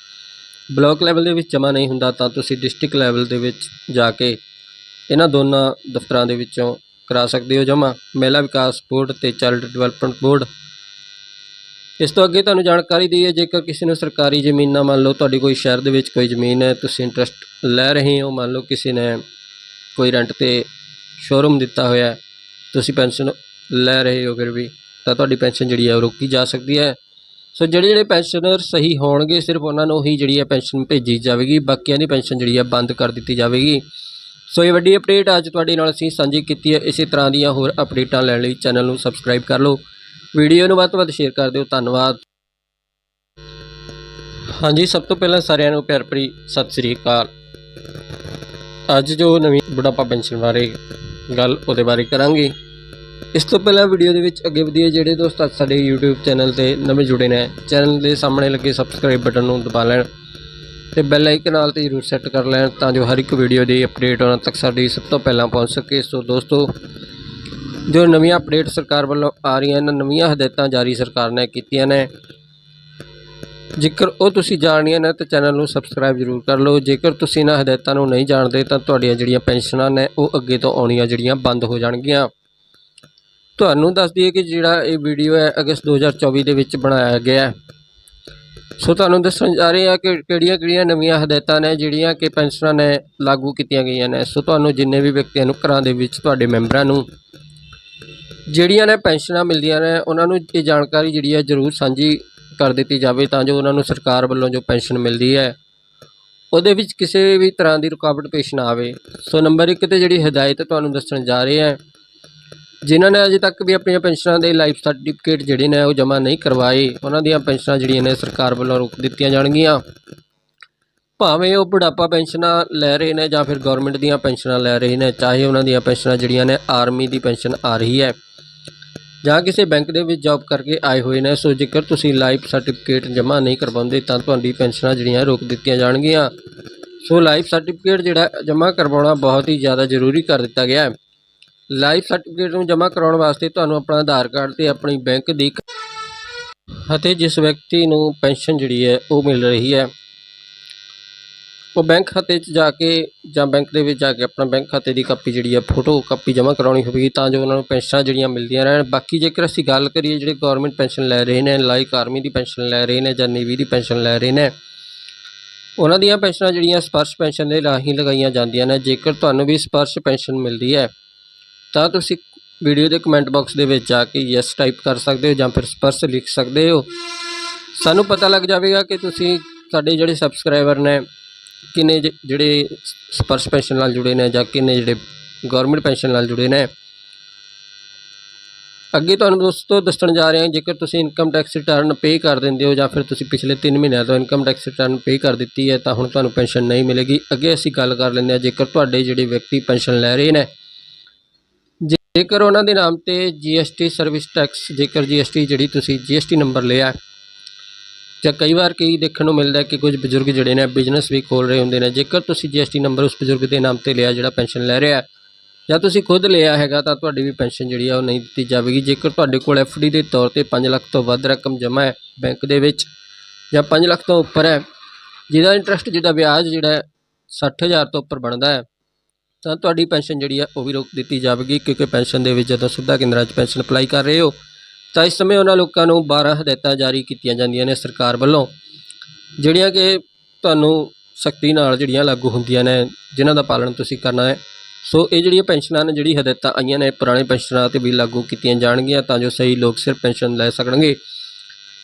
ਬਲਾਕ ਲੈਵਲ ਦੇ ਵਿੱਚ ਜਮ੍ਹਾਂ ਨਹੀਂ ਹੁੰਦਾ, ਤਾਂ ਤੁਸੀਂ ਡਿਸਟ੍ਰਿਕਟ ਲੈਵਲ ਦੇ ਵਿੱਚ ਜਾ ਕੇ ਇਹਨਾਂ ਦੋਨਾਂ ਦਫ਼ਤਰਾਂ ਦੇ ਵਿੱਚੋਂ ਕਰਾ ਸਕਦੇ ਹੋ ਜਮ੍ਹਾਂ। ਮਹਿਲਾ ਵਿਕਾਸ ਬੋਰਡ ਤੇ ਚਾਈਲਡ ਡਿਵੈਲਪਮੈਂਟ ਬੋਰਡ। ਇਸ ਤੋਂ ਅੱਗੇ ਤੁਹਾਨੂੰ ਜਾਣਕਾਰੀ ਦਈਏ, ਜੇਕਰ ਕਿਸੇ ਨੂੰ ਸਰਕਾਰੀ ਜ਼ਮੀਨਾਂ ਮੰਨ ਲਓ, ਤੁਹਾਡੀ ਕੋਈ ਸ਼ਹਿਰ ਦੇ ਵਿੱਚ ਕੋਈ ਜ਼ਮੀਨ ਹੈ, ਤੁਸੀਂ ਇੰਟਰਸਟ ਲੈ ਰਹੇ ਹੋ, ਮੰਨ ਲਓ ਕਿਸੇ ਨੇ ਕੋਈ ਰੈਂਟ ਤੇ ਸ਼ੋਰੂਮ ਦਿੱਤਾ ਹੋਇਆ ਹੈ, ਤੁਸੀਂ ਪੈਨਸ਼ਨ ਲੈ ਰਹੇ ਹੋ ਫਿਰ ਵੀ, ਤਾਂ ਤੁਹਾਡੀ ਪੈਨਸ਼ਨ ਜਿਹੜੀ ਹੈ ਉਹ ਰੋਕੀ ਜਾ ਸਕਦੀ ਹੈ। ਸੋ ਜਿਹੜੇ ਜਿਹੜੇ ਪੈਨਸ਼ਨਰ ਸਹੀ ਹੋਣਗੇ, ਸਿਰਫ ਉਹਨਾਂ ਨੂੰ ਹੀ ਜਿਹੜੀ ਹੈ ਪੈਨਸ਼ਨ ਭੇਜੀ ਜਾਵੇਗੀ, ਬਾਕੀਆਂ ਦੀ ਪੈਨਸ਼ਨ ਜਿਹੜੀ ਹੈ ਬੰਦ ਕਰ ਦਿੱਤੀ ਜਾਵੇਗੀ। ਸੋ ਇਹ ਵੱਡੀ ਅਪਡੇਟ ਅੱਜ ਤੁਹਾਡੇ ਨਾਲ ਅਸੀਂ ਸਾਂਝੀ ਕੀਤੀ ਹੈ। ਇਸੇ ਤਰ੍ਹਾਂ ਦੀਆਂ ਹੋਰ ਅਪਡੇਟਾਂ ਲੈਣ ਲਈ ਚੈਨਲ ਨੂੰ ਸਬਸਕ੍ਰਾਈਬ ਕਰ ਲਓ। ਵੀਡੀਓ ਨੂੰ ਵੱਧ ਤੋਂ ਵੱਧ ਸ਼ੇਅਰ ਕਰ ਦਿਓ। ਧੰਨਵਾਦ। ਹਾਂਜੀ, ਸਭ ਤੋਂ ਪਹਿਲਾਂ ਸਾਰਿਆਂ ਨੂੰ ਪਿਆਰ ਭਰੀ ਸਤਿ ਸ੍ਰੀ ਅਕਾਲ। ਅੱਜ ਜੋ ਨਵੀਂ ਬੁਢਾਪਾ ਪੈਨਸ਼ਨ ਬਾਰੇ ਗੱਲ ਉਹਦੇ ਬਾਰੇ ਕਰਾਂਗੇ। ਇਸ ਤੋਂ ਪਹਿਲਾਂ ਵੀਡੀਓ ਦੇ ਵਿੱਚ ਅੱਗੇ ਵਧੀਏ ਜਿਹੜੇ ਦੋਸਤ ਅੱਜ ਸਾਡੇ YouTube ਚੈਨਲ ਤੇ ਨਵੇਂ ਜੁੜੇ ਨੇ, ਚੈਨਲ ਦੇ ਸਾਹਮਣੇ ਲੱਗੇ ਸਬਸਕ੍ਰਾਈਬ ਬਟਨ ਨੂੰ ਦਬਾ ਲੈਣ। ਤੇ ਬੈਲ ਆਈਕਨ ਨਾਲ ਤੇ ਜ਼ਰੂਰ ਸੈੱਟ ਕਰ ਲੈਣ ਤਾਂ ਜੋ ਹਰ ਇੱਕ ਵੀਡੀਓ ਦੀ ਅਪਡੇਟ ਉਹਨਾਂ ਤੱਕ ਸਾਡੀ ਸਭ ਤੋਂ ਪਹਿਲਾਂ ਪਹੁੰਚ ਸਕੇ। ਸੋ ਦੋਸਤੋ, ਜੋ ਨਵੀਆਂ ਅਪਡੇਟ ਸਰਕਾਰ ਵੱਲੋਂ ਆ ਰਹੀਆਂ ਨੇ, ਨਵੀਆਂ ਹਦਾਇਤਾਂ ਜਾਰੀ ਸਰਕਾਰ ਨੇ ਕੀਤੀਆਂ ਨੇ। ਜੇਕਰ ਉਹ ਤੁਸੀਂ ਜਾਣੀਆਂ ਨੇ ਤਾਂ ਚੈਨਲ ਨੂੰ ਸਬਸਕ੍ਰਾਈਬ ਜ਼ਰੂਰ ਕਰ ਲਓ। ਜੇਕਰ ਤੁਸੀਂ ਇਹਨਾਂ ਹਦਾਇਤਾਂ ਨੂੰ ਨਹੀਂ ਜਾਣਦੇ ਤਾਂ ਤੁਹਾਡੀਆਂ ਜਿਹੜੀਆਂ ਪੈਨਸ਼ਨਾਂ ਨੇ, ਉਹ ਅੱਗੇ ਤੋਂ ਆਉਣੀਆਂ ਜਿਹੜੀਆਂ ਬੰਦ ਹੋ ਜਾਣਗੀਆਂ। ਤੁਹਾਨੂੰ ਦੱਸ ਦਈਏ ਕਿ ਜਿਹੜਾ ਇਹ ਵੀਡੀਓ ਹੈ ਅਗਸਤ 2024 ਦੇ ਵਿੱਚ ਬਣਾਇਆ ਗਿਆ ਹੈ। ਸੋ ਤੁਹਾਨੂੰ ਦੱਸਣ ਜਾ ਰਹੇ ਹਾਂ ਕਿ ਕਿਹੜੀਆਂ ਕਿਹੜੀਆਂ ਨਵੀਆਂ ਹਦਾਇਤਾਂ ਨੇ, ਜਿਹੜੀਆਂ ਕਿ ਪੈਨਸ਼ਨਾਂ ਨੇ ਲਾਗੂ ਕੀਤੀਆਂ ਗਈਆਂ ਨੇ। ਸੋ ਤੁਹਾਨੂੰ ਜਿੰਨੇ ਵੀ ਵਿਅਕਤੀਆਂ ਨੂੰ ਘਰਾਂ ਦੇ ਵਿੱਚ ਤੁਹਾਡੇ ਮੈਂਬਰਾਂ ਨੂੰ ਜਿਹੜੀਆਂ ਨੇ ਪੈਨਸ਼ਨਾਂ ਮਿਲਦੀਆਂ ਨੇ, ਉਹਨਾਂ ਨੂੰ ਇਹ ਜਾਣਕਾਰੀ ਜਿਹੜੀ ਹੈ ਜ਼ਰੂਰ ਸਾਂਝੀ ਕਰ ਦਿੱਤੀ ਜਾਵੇ ਤਾਂ ਜੋ ਉਹਨਾਂ ਨੂੰ ਸਰਕਾਰ ਵੱਲੋਂ ਜੋ ਪੈਨਸ਼ਨ ਮਿਲਦੀ ਹੈ, ਉਹਦੇ ਵਿੱਚ ਕਿਸੇ ਵੀ ਤਰ੍ਹਾਂ ਦੀ ਰੁਕਾਵਟ ਪੇਸ਼ ਨਾ ਆਵੇ। ਸੋ ਨੰਬਰ 1 ਤੇ ਜਿਹੜੀ ਹਦਾਇਤ ਤੁਹਾਨੂੰ ਦੱਸਣ ਜਾ ਰਹੇ ਹਾਂ ਜਿਨ੍ਹਾਂ ਨੇ ਅਜੇ ਤੱਕ ਵੀ ਆਪਣੀਆਂ ਪੈਨਸ਼ਨਾਂ ਦੇ ਲਾਈਫ ਸਰਟੀਫਿਕੇਟ ਜਿਹੜੇ ਨੇ ਉਹ ਜਮ੍ਹਾਂ ਨਹੀਂ ਕਰਵਾਏ, ਉਹਨਾਂ ਦੀਆਂ ਪੈਨਸ਼ਨਾਂ ਜਿਹੜੀਆਂ ਨੇ ਸਰਕਾਰ ਵੱਲੋਂ ਰੋਕ ਦਿੱਤੀਆਂ ਜਾਣਗੀਆਂ। ਭਾਵੇਂ ਉਹ ਬੁਢਾਪਾ ਪੈਨਸ਼ਨਾਂ ਲੈ ਰਹੇ ਨੇ ਜਾਂ ਫਿਰ ਗਵਰਨਮੈਂਟ ਦੀਆਂ ਪੈਨਸ਼ਨਾਂ ਲੈ ਰਹੇ ਨੇ, ਚਾਹੇ ਉਹਨਾਂ ਦੀਆਂ ਪੈਨਸ਼ਨਾਂ ਜਿਹੜੀਆਂ ਨੇ ਆਰਮੀ ਦੀ ਪੈਨਸ਼ਨ ਆ ਰਹੀ ਹੈ, ਜਾਂ ਕਿਸੇ ਬੈਂਕ ਦੇ ਵਿੱਚ ਜੌਬ ਕਰਕੇ ਆਏ ਹੋਏ ਨੇ, ਸੋ ਜੇਕਰ ਤੁਸੀਂ ਲਾਈਫ ਸਰਟੀਫਿਕੇਟ ਜਮ੍ਹਾਂ ਨਹੀਂ ਕਰਵਾਉਂਦੇ ਤਾਂ ਤੁਹਾਡੀ ਪੈਨਸ਼ਨਾਂ ਜਿਹੜੀਆਂ ਰੋਕ ਦਿੱਤੀਆਂ ਜਾਣਗੀਆਂ। ਸੋ ਲਾਈਫ ਸਰਟੀਫਿਕੇਟ ਜਿਹੜਾ ਜਮ੍ਹਾਂ ਕਰਵਾਉਣਾ ਬਹੁਤ ਹੀ ਜ਼ਿਆਦਾ ਜ਼ਰੂਰੀ ਕਰ ਦਿੱਤਾ ਗਿਆ ਹੈ। ਲਾਈਫ ਸਰਟੀਫਿਕੇਟ ਨੂੰ ਜਮ੍ਹਾਂ ਕਰਾਉਣ ਵਾਸਤੇ ਤੁਹਾਨੂੰ ਆਪਣਾ ਆਧਾਰ ਕਾਰਡ ਤੇ ਆਪਣੀ ਬੈਂਕ ਦੀ ਅਤੇ ਜਿਸ ਵਿਅਕਤੀ ਨੂੰ ਪੈਨਸ਼ਨ ਜਿਹੜੀ ਹੈ ਉਹ ਮਿਲ ਰਹੀ ਹੈ। ਉਹ ਬੈਂਕ ਖਾਤੇ 'ਚ ਜਾ ਕੇ ਜਾਂ ਬੈਂਕ ਦੇ ਵਿੱਚ ਜਾ ਕੇ ਆਪਣਾ ਬੈਂਕ ਖਾਤੇ ਦੀ ਕਾਪੀ ਜਿਹੜੀ ਹੈ, ਫੋਟੋ ਕਾਪੀ ਜਮ੍ਹਾਂ ਕਰਾਉਣੀ ਹੋਵੇਗੀ ਤਾਂ ਜੋ ਉਹਨਾਂ ਨੂੰ ਪੈਨਸ਼ਨਾਂ ਜਿਹੜੀਆਂ ਮਿਲਦੀਆਂ ਰਹਿਣ। ਬਾਕੀ ਜੇਕਰ ਅਸੀਂ ਗੱਲ ਕਰੀਏ ਜਿਹੜੇ ਗਵਰਨਮੈਂਟ ਪੈਨਸ਼ਨ ਲੈ ਰਹੇ ਨੇ ਲਾਈਕ ਆਰਮੀ ਦੀ ਪੈਨਸ਼ਨ ਲੈ ਰਹੇ ਨੇ ਜਾਂ ਨੇਵੀ ਦੀ ਪੈਨਸ਼ਨ ਲੈ ਰਹੇ ਨੇ, ਉਹਨਾਂ ਦੀਆਂ ਪੈਨਸ਼ਨਾਂ ਜਿਹੜੀਆਂ ਸਪਰਸ਼ ਪੈਨਸ਼ਨ ਦੇ ਰਾਹੀਂ ਲਗਾਈਆਂ ਜਾਂਦੀਆਂ ਨੇ। ਜੇਕਰ ਤੁਹਾਨੂੰ ਵੀ ਸਪਰਸ਼ ਪੈਨਸ਼ਨ ਮਿਲਦੀ ਹੈ ਤਾਂ ਤੁਸੀਂ ਵੀਡੀਓ ਦੇ ਕਮੈਂਟ ਬਾਕਸ ਦੇ ਵਿੱਚ ਜਾ ਕੇ ਯੈਸ ਟਾਈਪ ਕਰ ਸਕਦੇ ਹੋ ਜਾਂ ਫਿਰ ਸਪਰਸ਼ ਲਿਖ ਸਕਦੇ ਹੋ। ਸਾਨੂੰ ਪਤਾ ਲੱਗ ਜਾਵੇਗਾ ਕਿ ਤੁਸੀਂ ਸਾਡੇ ਜਿਹੜੇ ਸਬਸਕ੍ਰਾਈਬਰ ਨੇ, ਕਿੰਨੇ ਜ- ਜਿਹੜੇ ਸਪਰਸ਼ ਪੈਨਸ਼ਨ ਨਾਲ ਜੁੜੇ ਨੇ ਜਾਂ ਕਿੰਨੇ ਜਿਹੜੇ ਗਵਰਨਮੈਂਟ ਪੈਨਸ਼ਨ ਨਾਲ ਜੁੜੇ ਨੇ। ਅੱਗੇ ਤੁਹਾਨੂੰ ਦੋਸਤੋ ਦੱਸਣ ਜਾ ਰਹੇ ਹਾਂ, ਜੇਕਰ ਤੁਸੀਂ ਇਨਕਮ ਟੈਕਸ ਰਿਟਰਨ ਪੇ ਕਰ ਦਿੰਦੇ ਹੋ ਜਾਂ ਫਿਰ ਤੁਸੀਂ ਪਿਛਲੇ 3 ਮਹੀਨਿਆਂ ਤੋਂ ਇਨਕਮ ਟੈਕਸ ਰਿਟਰਨ ਪੇ ਕਰ ਦਿੱਤੀ ਹੈ, ਤਾਂ ਹੁਣ ਤੁਹਾਨੂੰ ਪੈਨਸ਼ਨ ਨਹੀਂ ਮਿਲੇਗੀ। ਅੱਗੇ ਅਸੀਂ ਗੱਲ ਕਰ ਲੈਂਦੇ ਹਾਂ, ਜੇਕਰ ਤੁਹਾਡੇ ਜਿਹੜੇ ਵਿਅਕਤੀ ਪੈਨਸ਼ਨ ਲੈ ਰਹੇ ਨੇ ਜੇਕਰ ਉਹਨਾਂ ਦੇ ਨਾਮ ਤੇ GST ਸਰਵਿਸ ਟੈਕਸ ਜੇਕਰ GST ਜਿਹੜੀ ਤੁਸੀਂ GST ਨੰਬਰ ਲਿਆ, ਜਾਂ ਕਈ ਵਾਰ ਕਈ ਦੇਖਣ ਨੂੰ ਮਿਲਦਾ ਕਿ ਕੁਝ ਬਜ਼ੁਰਗ ਜਿਹੜੇ ਨੇ ਬਿਜ਼ਨਸ ਵੀ ਖੋਲ ਰਹੇ ਹੁੰਦੇ ਨੇ, ਜੇਕਰ ਤੁਸੀਂ GST ਨੰਬਰ ਉਸ ਬਜ਼ੁਰਗ ਦੇ ਨਾਮ ਤੇ ਲਿਆ ਜਿਹੜਾ ਪੈਨਸ਼ਨ ਲੈ ਰਿਹਾ, ਜਾਂ ਤੁਸੀਂ ਖੁਦ ਲਿਆ ਹੈਗਾ ਤਾਂ ਤੁਹਾਡੀ ਵੀ ਪੈਨਸ਼ਨ ਜਿਹੜੀ ਆ ਉਹ ਨਹੀਂ ਦਿੱਤੀ ਜਾਵੇਗੀ। ਜੇਕਰ ਤੁਹਾਡੇ ਕੋਲ FD ਦੇ ਤੌਰ ਤੇ 5 ਲੱਖ ਤੋਂ ਵੱਧ ਰਕਮ ਜਮ੍ਹਾਂ ਹੈ ਬੈਂਕ ਦੇ ਵਿੱਚ, ਜਾਂ 5 ਲੱਖ ਤੋਂ ਉੱਪਰ ਹੈ, ਜਿਹਦਾ ਇੰਟਰਸਟ ਜਿਹਦਾ ਵਿਆਜ ਜਿਹੜਾ ਹੈ 60000 ਤੋਂ ਉੱਪਰ ਬਣਦਾ ਹੈ ਤਾਂ ਤੁਹਾਡੀ ਪੈਨਸ਼ਨ ਜਿਹੜੀ ਆ ਉਹ ਵੀ ਰੋਕ ਦਿੱਤੀ ਜਾਵੇਗੀ, ਕਿਉਂਕਿ ਪੈਨਸ਼ਨ ਦੇ ਵਿੱਚ ਜਦੋਂ ਸਿੱਧਾ ਕੇਂਦਰਾਂ 'ਚ ਪੈਨਸ਼ਨ ਅਪਲਾਈ ਕਰ ਰਹੇ ਹੋ, ਤਾਂ ਇਸ ਸਮੇਂ ਉਹਨਾਂ ਲੋਕਾਂ ਨੂੰ 12 ਹਦਾਇਤਾਂ ਜਾਰੀ ਕੀਤੀਆਂ ਜਾਂਦੀਆਂ ਨੇ ਸਰਕਾਰ ਵੱਲੋਂ, ਜਿਹੜੀਆਂ ਕਿ ਤੁਹਾਨੂੰ ਸਖਤੀ ਨਾਲ ਜਿਹੜੀਆਂ ਲਾਗੂ ਹੁੰਦੀਆਂ ਨੇ, ਜਿਨ੍ਹਾਂ ਦਾ ਪਾਲਣ ਤੁਸੀਂ ਕਰਨਾ ਹੈ। ਸੋ ਇਹ ਜਿਹੜੀਆਂ ਪੈਨਸ਼ਨਾਂ ਨੇ, ਜਿਹੜੀ ਹਦਾਇਤਾਂ ਆਈਆਂ ਨੇ, ਪੁਰਾਣੇ ਪੈਨਸ਼ਨਾਂ ਤੇ ਵੀ ਲਾਗੂ ਕੀਤੀਆਂ ਜਾਣਗੀਆਂ, ਤਾਂ ਜੋ ਸਹੀ ਲੋਕ ਸਿਰਫ ਪੈਨਸ਼ਨ ਲੈ ਸਕਣਗੇ।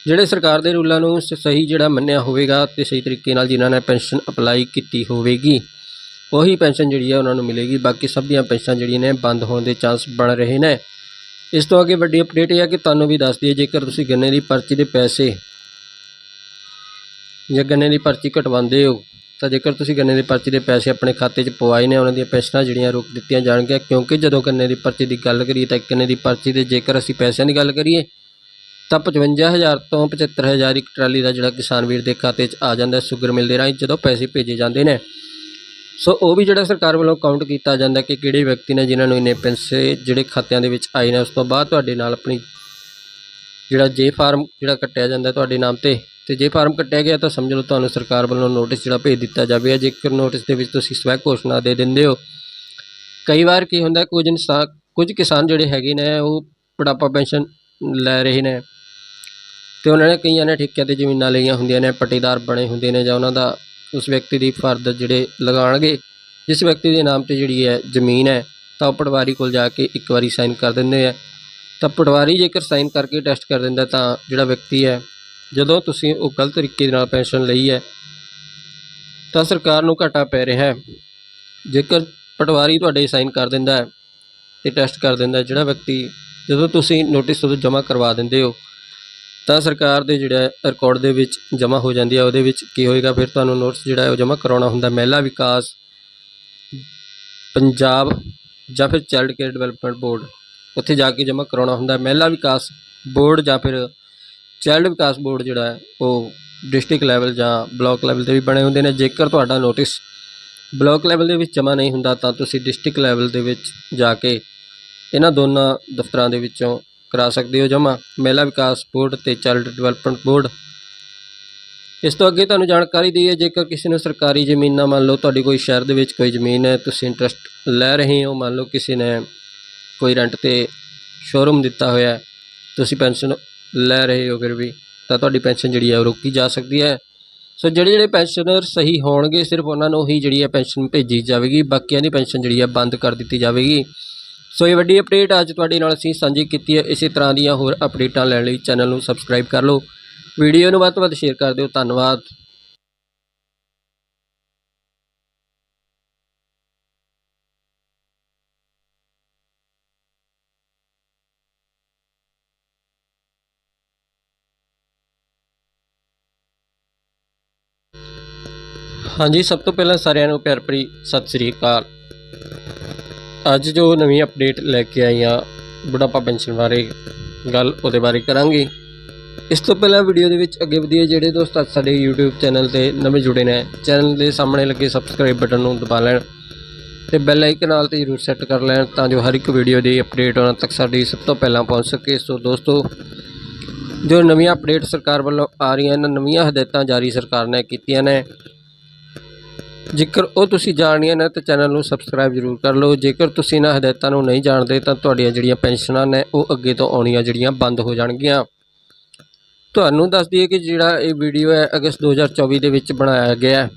ਜਿਹੜੇ ਸਰਕਾਰ ਦੇ ਰੂਲਾਂ ਨੂੰ ਸ- ਸਹੀ ਜਿਹੜਾ ਮੰਨਿਆ ਹੋਵੇਗਾ ਤੇ ਸਹੀ ਤਰੀਕੇ ਨਾਲ ਜਿਨ੍ਹਾਂ ਨੇ ਪੈਨਸ਼ਨ ਅਪਲਾਈ ਕੀਤੀ ਹੋਵੇਗੀ। ਉਹੀ ਪੈਨਸ਼ਨ ਜਿਹੜੀ ਹੈ ਉਹਨਾਂ ਨੂੰ ਮਿਲੇਗੀ। ਬਾਕੀ ਸਭ ਦੀਆਂ ਪੈਨਸ਼ਨਾਂ ਜਿਹੜੀਆਂ ਨੇ ਬੰਦ ਹੋਣ ਦੇ ਚਾਂਸ ਬਣ ਰਹੇ ਨੇ। ਇਸ ਤੋਂ ਅੱਗੇ ਵੱਡੀ ਅਪਡੇਟ ਇਹ ਹੈ ਕਿ ਤੁਹਾਨੂੰ ਵੀ ਦੱਸ ਦਈਏ, ਜੇਕਰ ਤੁਸੀਂ ਗੰਨੇ ਦੀ ਪਰਚੀ ਦੇ ਪੈਸੇ ਜਾਂ ਗੰਨੇ ਦੀ ਪਰਚੀ ਘਟਵਾਉਂਦੇ ਹੋ, ਤਾਂ ਜੇਕਰ ਤੁਸੀਂ ਗੰਨੇ ਦੀ ਪਰਚੀ ਦੇ ਪੈਸੇ ਆਪਣੇ ਖਾਤੇ 'ਚ ਪਵਾਏ ਨੇ, ਉਹਨਾਂ ਦੀਆਂ ਪੈਨਸ਼ਨਾਂ ਜਿਹੜੀਆਂ ਰੋਕ ਦਿੱਤੀਆਂ ਜਾਣਗੀਆਂ। ਕਿਉਂਕਿ ਜਦੋਂ ਗੰਨੇ ਦੀ ਪਰਚੀ ਦੀ ਗੱਲ ਕਰੀਏ, ਤਾਂ ਗੰਨੇ ਦੀ ਪਰਚੀ ਦੇ ਜੇਕਰ ਅਸੀਂ ਪੈਸਿਆਂ ਦੀ ਗੱਲ ਕਰੀਏ, ਤਾਂ 55000 ਤੋਂ 75000 ਇੱਕ ਟਰਾਲੀ ਦਾ ਜਿਹੜਾ ਕਿਸਾਨ ਵੀਰ ਦੇ ਖਾਤੇ 'ਚ ਆ ਜਾਂਦਾ ਸ਼ੂਗਰ ਮਿਲ ਦੇ ਰਾਹੀਂ ਜਦੋਂ ਪੈਸੇ ਭੇਜੇ ਜਾਂਦੇ ਨੇ। ਸੋ ਉਹ ਵੀ ਜਿਹੜਾ ਸਰਕਾਰ ਵੱਲੋਂ ਕਾਊਂਟ ਕੀਤਾ ਜਾਂਦਾ ਕਿ ਕਿਹੜੇ ਵਿਅਕਤੀ ਨੇ ਜਿਨ੍ਹਾਂ ਨੂੰ ਇੰਨੇ ਪੈਸੇ ਜਿਹੜੇ ਖਾਤਿਆਂ ਦੇ ਵਿੱਚ ਆਏ ਨੇ, ਉਸ ਤੋਂ ਬਾਅਦ ਤੁਹਾਡੇ ਨਾਲ ਆਪਣੀ ਜਿਹੜਾ ਜੇ ਫਾਰਮ ਜਿਹੜਾ ਕੱਟਿਆ ਜਾਂਦਾ ਤੁਹਾਡੇ ਨਾਮ ਤੇ ਤੇ ਜੇ ਫਾਰਮ ਕੱਟਿਆ ਗਿਆ ਤਾਂ ਸਮਝ ਲਓ ਤੁਹਾਨੂੰ ਸਰਕਾਰ ਵੱਲੋਂ ਨੋਟਿਸ ਜਿਹੜਾ ਭੇਜ ਦਿੱਤਾ ਜਾਵੇਗਾ ਜੇਕਰ ਨੋਟਿਸ ਦੇ ਵਿੱਚ ਤੁਸੀਂ ਸਵੈ ਘੋਸ਼ਣਾ ਦੇ ਦਿੰਦੇ ਹੋ। ਕਈ ਵਾਰ ਕੀ ਹੁੰਦਾ, ਕੁਝ ਇਨਸਾਨ ਕੁਝ ਕਿਸਾਨ ਜਿਹੜੇ ਹੈਗੇ ਨੇ, ਉਹ ਬੁਢਾਪਾ ਪੈਨਸ਼ਨ ਲੈ ਰਹੇ ਨੇ, ਤੇ ਉਹਨਾਂ ਨੇ ਕਈਆਂ ਨੇ ਠੇਕਿਆਂ ਤੇ ਜ਼ਮੀਨਾਂ ਲਈਆਂ ਹੁੰਦੀਆਂ ਨੇ, ਪੱਟੀਦਾਰ ਬਣੇ ਹੁੰਦੇ ਨੇ ਜਾਂ ਉਹਨਾਂ ਦਾ ਉਸ ਵਿਅਕਤੀ ਦੀ ਫਰਦ ਜਿਹੜੇ ਲਗਾਉਣਗੇ, ਜਿਸ ਵਿਅਕਤੀ ਦੇ ਨਾਮ ਤੇ ਜਿਹੜੀ ਹੈ ਜ਼ਮੀਨ ਹੈ, ਤਾਂ ਉਹ ਪਟਵਾਰੀ ਕੋਲ ਜਾ ਕੇ ਇੱਕ ਵਾਰੀ ਸਾਈਨ ਕਰ ਦਿੰਦੇ ਆ। ਤਾਂ ਪਟਵਾਰੀ ਜੇਕਰ ਸਾਈਨ ਕਰਕੇ ਟੈਸਟ ਕਰ ਦਿੰਦਾ ਤਾਂ ਜਿਹੜਾ ਵਿਅਕਤੀ ਹੈ, ਜਦੋਂ ਤੁਸੀਂ ਉਹ ਗਲਤ ਤਰੀਕੇ ਦੇ ਨਾਲ ਪੈਨਸ਼ਨ ਲਈ ਹੈ, ਤਾਂ ਸਰਕਾਰ ਨੂੰ ਘਾਟਾ ਪੈ ਰਿਹਾ ਹੈ। ਜੇਕਰ ਪਟਵਾਰੀ ਤੁਹਾਡੇ ਸਾਈਨ ਕਰ ਦਿੰਦਾ ਹੈ ਤੇ ਟੈਸਟ ਕਰ ਦਿੰਦਾ ਜਿਹੜਾ ਵਿਅਕਤੀ ਜਦੋਂ ਤੁਸੀਂ ਨੋਟਿਸ ਉਦੋਂ ਜਮ੍ਹਾਂ ਕਰਵਾ ਦਿੰਦੇ ਹੋ ਤਾਂ ਸਰਕਾਰ ਦੇ ਜਿਹੜਾ ਰਿਕਾਰਡ ਦੇ ਵਿੱਚ ਜਮ੍ਹਾਂ ਹੋ ਜਾਂਦੀ ਹੈ ਉਹਦੇ ਵਿੱਚ ਕੀ ਹੋਏਗਾ? ਫਿਰ ਤੁਹਾਨੂੰ ਨੋਟਿਸ ਜਿਹੜਾ ਹੈ ਉਹ ਜਮ੍ਹਾਂ ਕਰਾਉਣਾ ਹੁੰਦਾ। ਮਹਿਲਾ ਵਿਕਾਸ, ਪੰਜਾਬ ਜਾਂ ਫਿਰ ਚਾਈਲਡ ਕੇਅਰ ਡਿਵੈਲਪਮੈਂਟ ਬੋਰਡ ਉੱਥੇ ਜਾ ਕੇ ਜਮ੍ਹਾਂ ਕਰਾਉਣਾ ਹੁੰਦਾ। ਮਹਿਲਾ ਵਿਕਾਸ ਬੋਰਡ ਜਾਂ ਫਿਰ ਚਾਈਲਡ ਵਿਕਾਸ ਬੋਰਡ ਜਿਹੜਾ ਹੈ, ਉਹ ਡਿਸਟ੍ਰਿਕਟ ਲੈਵਲ ਜਾਂ ਬਲਾਕ ਲੈਵਲ ਤੇ ਵੀ ਬਣੇ ਹੁੰਦੇ ਨੇ। ਜੇਕਰ ਤੁਹਾਡਾ ਨੋਟਿਸ ਬਲਾਕ ਲੈਵਲ ਦੇ ਵਿੱਚ ਜਮ੍ਹਾਂ ਨਹੀਂ ਹੁੰਦਾ, ਤਾਂ ਤੁਸੀਂ ਡਿਸਟ੍ਰਿਕਟ ਲੈਵਲ ਦੇ ਵਿੱਚ ਜਾ ਕੇ ਇਹਨਾਂ ਦੋਨਾਂ ਦਫ਼ਤਰਾਂ ਦੇ ਵਿੱਚੋਂ ਕਰਾ ਸਕਦੇ ਹੋ ਜਮ੍ਹਾਂ। ਮਹਿਲਾ ਵਿਕਾਸ ਬੋਰਡ ਤੇ ਚਾਈਲਡ ਡਿਵੈਲਪਮੈਂਟ ਬੋਰਡ। ਇਸ ਤੋਂ ਅੱਗੇ ਤੁਹਾਨੂੰ ਜਾਣਕਾਰੀ ਦਈਏ, ਜੇਕਰ ਕਿਸੇ ਨੂੰ ਸਰਕਾਰੀ ਜ਼ਮੀਨਾਂ, ਮੰਨ ਲਓ ਤੁਹਾਡੀ ਕੋਈ ਸ਼ਹਿਰ ਦੇ ਵਿੱਚ ਕੋਈ ਜ਼ਮੀਨ ਹੈ, ਤੁਸੀਂ ਇੰਟਰਸਟ ਲੈ ਰਹੇ ਹੋ, ਮੰਨ ਲਓ ਕਿਸੇ ਨੇ ਕੋਈ ਰੈਂਟ ਤੇ ਸ਼ੋਰੂਮ ਦਿੱਤਾ ਹੋਇਆ ਤੁਸੀਂ ਪੈਨਸ਼ਨ ਲੈ ਰਹੇ ਹੋ ਫਿਰ ਵੀ, ਤਾਂ ਤੁਹਾਡੀ ਪੈਨਸ਼ਨ ਜਿਹੜੀ ਹੈ ਉਹ ਰੋਕੀ ਜਾ ਸਕਦੀ ਹੈ। ਸੋ ਜਿਹੜੇ ਜਿਹੜੇ ਪੈਨਸ਼ਨਰ ਸਹੀ ਹੋਣਗੇ, ਸਿਰਫ ਉਹਨਾਂ ਨੂੰ ਹੀ ਜਿਹੜੀ ਹੈ ਪੈਨਸ਼ਨ ਭੇਜੀ ਜਾਵੇਗੀ, ਬਾਕੀਆਂ ਦੀ ਪੈਨਸ਼ਨ ਜਿਹੜੀ ਹੈ ਬੰਦ ਕਰ ਦਿੱਤੀ ਜਾਵੇਗੀ। ਸੋ ਇਹ ਵੱਡੀ ਅਪਡੇਟ ਅੱਜ ਤੁਹਾਡੇ ਨਾਲ ਅਸੀਂ ਸਾਂਝੀ ਕੀਤੀ ਹੈ। ਇਸੇ ਤਰ੍ਹਾਂ ਦੀਆਂ ਹੋਰ ਅਪਡੇਟਾਂ ਲੈਣ ਲਈ ਚੈਨਲ ਨੂੰ ਸਬਸਕ੍ਰਾਈਬ ਕਰ ਲਓ। ਵੀਡੀਓ ਨੂੰ ਵੱਧ ਤੋਂ ਵੱਧ ਸ਼ੇਅਰ ਕਰ ਦਿਓ। ਧੰਨਵਾਦ। ਹਾਂਜੀ, ਸਭ ਤੋਂ ਪਹਿਲਾਂ ਸਾਰਿਆਂ ਨੂੰ ਪਿਆਰ ਭਰੀ ਸਤਿ ਸ੍ਰੀ ਅਕਾਲ। ਅੱਜ ਜੋ ਨਵੀਂ ਅਪਡੇਟ ਲੈ ਕੇ ਆਈ ਆ ਬੁਢਾਪਾ ਪੈਨਸ਼ਨ ਬਾਰੇ ਗੱਲ ਉਹਦੇ ਬਾਰੇ ਕਰਾਂਗੇ। ਇਸ ਤੋਂ ਪਹਿਲਾਂ ਵੀਡੀਓ ਦੇ ਵਿੱਚ ਅੱਗੇ ਵਧੀਏ ਜਿਹੜੇ ਦੋਸਤ ਅੱਜ ਸਾਡੇ YouTube ਚੈਨਲ ਤੇ ਨਵੇਂ ਜੁੜੇ ਨੇ ਚੈਨਲ ਦੇ ਸਾਹਮਣੇ ਲੱਗੇ ਸਬਸਕ੍ਰਾਈਬ ਬਟਨ ਨੂੰ ਦਬਾ ਲੈਣ ਤੇ ਬੈਲ ਆਈਕਨ ਨਾਲ ਤੇ ਜ਼ਰੂਰ ਸੈੱਟ ਕਰ ਲੈਣ ਤਾਂ ਜੋ ਹਰ ਇੱਕ ਵੀਡੀਓ ਦੀ ਅਪਡੇਟ ਉਹਨਾਂ ਤੱਕ ਸਾਡੀ ਸਭ ਤੋਂ ਪਹਿਲਾਂ ਪਹੁੰਚ ਸਕੇ। ਸੋ ਦੋਸਤੋ, ਜੋ ਨਵੀਆਂ ਅਪਡੇਟ ਸਰਕਾਰ ਵੱਲੋਂ ਆ ਰਹੀਆਂ ਨੇ, ਨਵੀਆਂ ਹਦਾਇਤਾਂ ਜਾਰੀ ਸਰਕਾਰ ਨੇ ਕੀਤੀਆਂ ਨੇ ਜੇਕਰ ਉਹ ਤੁਸੀਂ ਜਾਣੀਆਂ ਨੇ ਤਾਂ ਚੈਨਲ ਨੂੰ ਸਬਸਕ੍ਰਾਈਬ ਜ਼ਰੂਰ ਕਰ ਲਓ। ਜੇਕਰ ਤੁਸੀਂ ਇਹਨਾਂ ਹਦਾਇਤਾਂ ਨੂੰ ਨਹੀਂ ਜਾਣਦੇ ਤਾਂ ਤੁਹਾਡੀਆਂ ਜਿਹੜੀਆਂ ਪੈਨਸ਼ਨਾਂ ਨੇ, ਉਹ ਅੱਗੇ ਤੋਂ ਆਉਣੀਆਂ ਜਿਹੜੀਆਂ ਬੰਦ ਹੋ ਜਾਣਗੀਆਂ। ਤੁਹਾਨੂੰ ਦੱਸ ਦਈਏ ਕਿ ਜਿਹੜਾ ਇਹ ਵੀਡੀਓ ਹੈ ਅਗਸਤ 2024 ਦੇ ਵਿੱਚ ਬਣਾਇਆ ਗਿਆ ਹੈ।